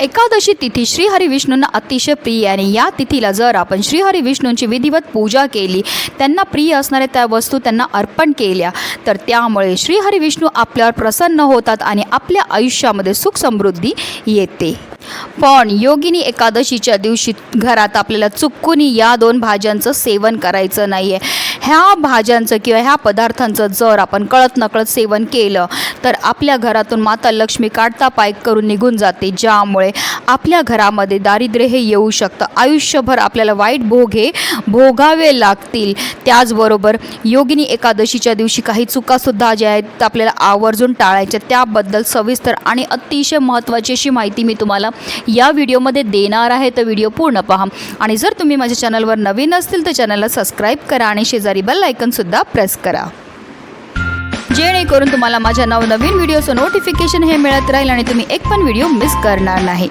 एकादशी तिथी श्रीहरी विष्णूंना अतिशय प्रिय आणि या तिथीला जर आपण श्रीहरी विष्णूंची विधिवत पूजा केली त्यांना प्रिय असणाऱ्या त्या वस्तू त्यांना अर्पण केल्या तर त्यामुळे श्रीहरी विष्णू आपल्यावर प्रसन्न होतात आणि आपल्या आयुष्यामध्ये सुख समृद्धी येते. पण योगिनी एकादशीच्या दिवशी घरात आपल्याला चुकूनही या दोन भाज्यांचं सेवन करायचं नाही आहे ह्या भाज्यांचं किंवा ह्या पदार्थांचं जर आपण कळत नकळत सेवन केलं तर आपल्या घरातून माता लक्ष्मी काढता पाय करून निघून जाते. ज्यामुळे आपल्या घरामध्ये दारिद्र्य हे येऊ शकतं. आयुष्यभर आपल्याला वाईट भोग हे भोगावे लागतील. त्याचबरोबर योगिनी एकादशीच्या दिवशी काही चुकासुद्धा ज्या आहेत आपल्याला आवर्जून टाळायच्या. त्याबद्दल सविस्तर आणि अतिशय महत्त्वाची अशी माहिती मी तुम्हाला या व्हिडिओमध्ये देणार आहे. तर व्हिडिओ पूर्ण पहा. आणि जर तुम्ही माझ्या चॅनलवर नवीन असतील तर चॅनलला सबस्क्राईब करा आणि शेजारी बेल आयकनसुद्धा प्रेस करा. जेणेकरून तुम्हाला माझ्या नवनवीन व्हिडिओचं नोटिफिकेशन हे मिळत राहील आणि तुम्ही एक पण व्हिडिओ मिस करणार नाही.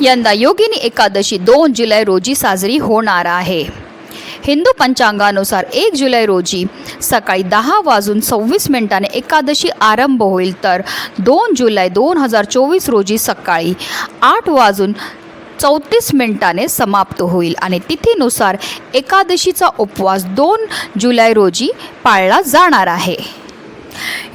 यंदा योगिनी एकादशी दोन जुलै रोजी साजरी होणार आहे. हिंदू पंचांगानुसार एक जुलै रोजी सकाळी दहा वाजून सव्वीस मिनिटाने एकादशी आरंभ होईल. तर दोन जुलै दोन हजार चोवीस रोजी सकाळी आठ वाजून चौतीस मिनिटाने समाप्त होईल आणि तिथीनुसार एकादशीचा उपवास दोन जुलै रोजी पाळला जाणार आहे.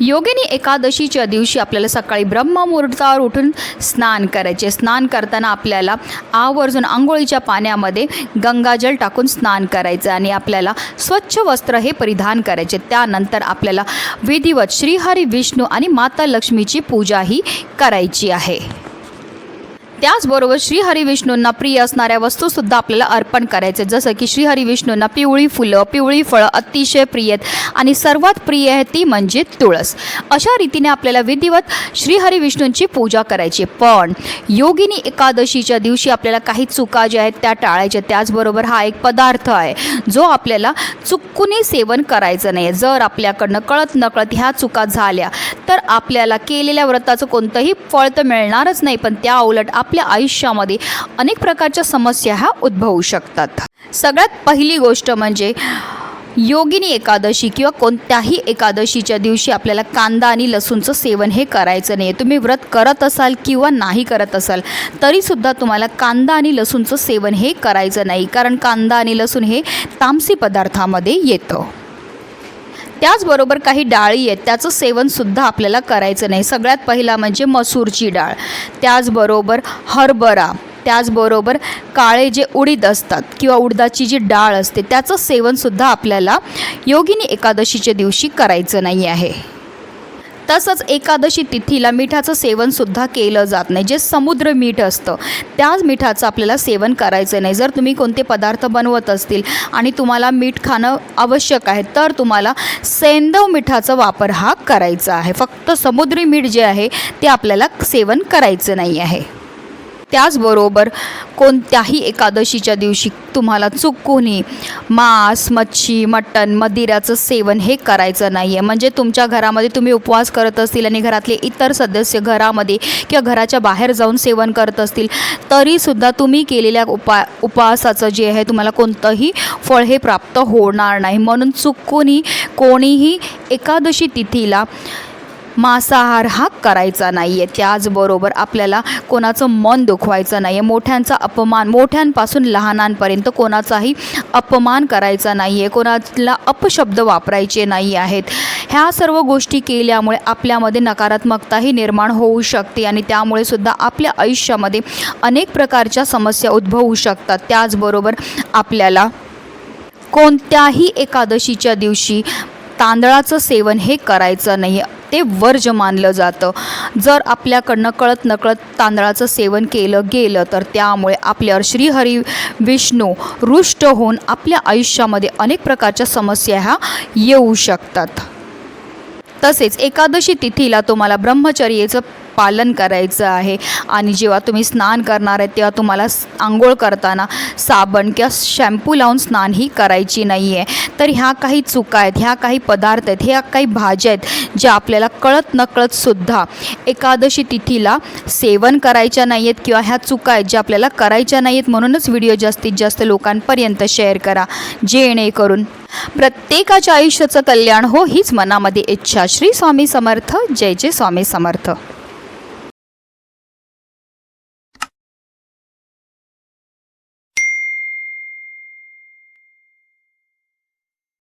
योगिनी एकादशीच्या दिवशी आपल्याला सकाळी ब्रह्ममुहूर्तावर उठून स्नान करायचे. स्नान करताना आपल्याला आवर्जून आंघोळीच्या पाण्यामध्ये गंगाजल टाकून स्नान करायचं आणि आपल्याला स्वच्छ वस्त्र हे परिधान करायचे. त्यानंतर आपल्याला विधिवत श्रीहरी विष्णू आणि माता लक्ष्मीची पूजाही करायची आहे. त्याचबरोबर श्रीहरी विष्णूंना प्रिय असणाऱ्या वस्तूसुद्धा आपल्याला अर्पण करायचे. जसं की श्रीहरी विष्णूंना पिवळी फुलं पिवळी फळं अतिशय प्रिय आहेत आणि सर्वात प्रिय आहे ती म्हणजे तुळस. अशा रीतीने आपल्याला विधिवत श्रीहरी विष्णूंची पूजा करायची. पण योगिनी एकादशीच्या दिवशी आपल्याला काही चुका ज्या आहेत त्या टाळायच्या. त्याचबरोबर हा एक पदार्थ आहे जो आपल्याला चुकूनही सेवन करायचं नाही जर आपल्याकडनं कळत नकळत ह्या चुका झाल्या तर आपल्याला केलेल्या व्रताचं कोणतंही फळ तर मिळणारच नाही. पण त्या उलट आप आपल्या आयुष्यामध्ये अनेक प्रकारच्या समस्या ह्या उद्भवू शकतात. सगळ्यात पहिली गोष्ट म्हणजे योगिनी एकादशी किंवा कोणत्याही एकादशीच्या दिवशी आपल्याला कांदा आणि लसूणचं सेवन हे करायचं नाही तुम्ही व्रत करत असाल किंवा नाही करत असाल तरीसुद्धा तुम्हाला कांदा आणि लसूणचं सेवन हे करायचं नाही. कारण कांदा आणि लसूण हे तामसी पदार्थामध्ये येतं. त्याचबरोबर काही डाळी आहेत त्याचं सेवनसुद्धा आपल्याला करायचं नाही. सगळ्यात पहिला म्हणजे मसूरची डाळ. त्याचबरोबर हरभरा त्याचबरोबर काळे जे उडीद असतात किंवा उडदाची जी डाळ असते त्याचं सेवनसुद्धा आपल्याला योगिनी एकादशीच्या दिवशी करायचं नाही आहे. तसंच एकादशी तिथीला मिठाचं सेवनसुद्धा केलं जात नाही. जे समुद्र मीठ असतं त्याच मिठाचं आपल्याला सेवन करायचं नाही. जर तुम्ही कोणते पदार्थ बनवत असतील आणि तुम्हाला मीठ खाणं आवश्यक आहे तर तुम्हाला सेंदव मिठाचा वापर हा करायचा आहे. फक्त समुद्री मीठ जे आहे ते आपल्याला सेवन करायचं नाही आहे. त्याचबरोबर कोणत्याही एकादशीच्या दिवशी तुम्हाला चुकूनही मांस मच्छी मटण मदिराचं सेवन हे करायचं नाही आहे म्हणजे तुमच्या घरामध्ये तुम्ही उपवास करत असतील आणि घरातले इतर सदस्य घरामध्ये किंवा घराच्या बाहेर जाऊन सेवन करत असतील तरीसुद्धा तुम्ही केलेल्या उपा उपवासाचं जे आहे तुम्हाला कोणतंही फळ हे प्राप्त होणार नाही. म्हणून चुकूनही कोणीही एकादशी तिथीला मांसाहार हा करायचा नाही आहे त्याचबरोबर आपल्याला कोणाचं मन दुखवायचं नाही आहे मोठ्यांचा अपमान मोठ्यांपासून लहानांपर्यंत कोणाचाही अपमान करायचा नाही आहे कोणाला अपशब्द वापरायचे नाही आहेत. ह्या सर्व गोष्टी केल्यामुळे आपल्यामध्ये नकारात्मकताही निर्माण होऊ शकते आणि त्यामुळे सुद्धा आपल्या आयुष्यामध्ये अनेक प्रकारच्या समस्या उद्भवू शकतात. त्याचबरोबर आपल्याला कोणत्याही एकादशीच्या दिवशी तांदळाचं सेवन हे करायचं नाही ते वर्ज मानलं जातं. जर आपल्याकडनं कळत नकळत तांदळाचं सेवन केलं गेलं तर त्यामुळे आपल्यावर श्रीहरी विष्णू रुष्ट होऊन आपल्या आयुष्यामध्ये अनेक प्रकारच्या समस्या ह्या येऊ शकतात. तसेच एकादशी तिथीला तुम्हाला ब्रह्मचर्येचं पालन करायचं आहे. आणि जेव्हा तुम्ही स्नान करणार आहे तेव्हा तुम्हाला आंघोळ करताना साबण किंवा शॅम्पू लावून स्नान ही करायची नाही आहे तर ह्या काही चुका आहेत ह्या काही पदार्थ आहेत ह्या काही भाज्या आहेत ज्या आपल्याला कळत नकळतसुद्धा एकादशी तिथीला सेवन करायच्या नाही आहेत किंवा ह्या चुका आहेत ज्या आपल्याला करायच्या नाही आहेत म्हणूनच व्हिडिओ जास्तीत जास्त लोकांपर्यंत शेअर करा. जेणेकरून प्रत्येकाच्या आयुष्याचं कल्याण हो हीच मनामध्ये इच्छा. श्री स्वामी समर्थ. जय जय स्वामी समर्थ.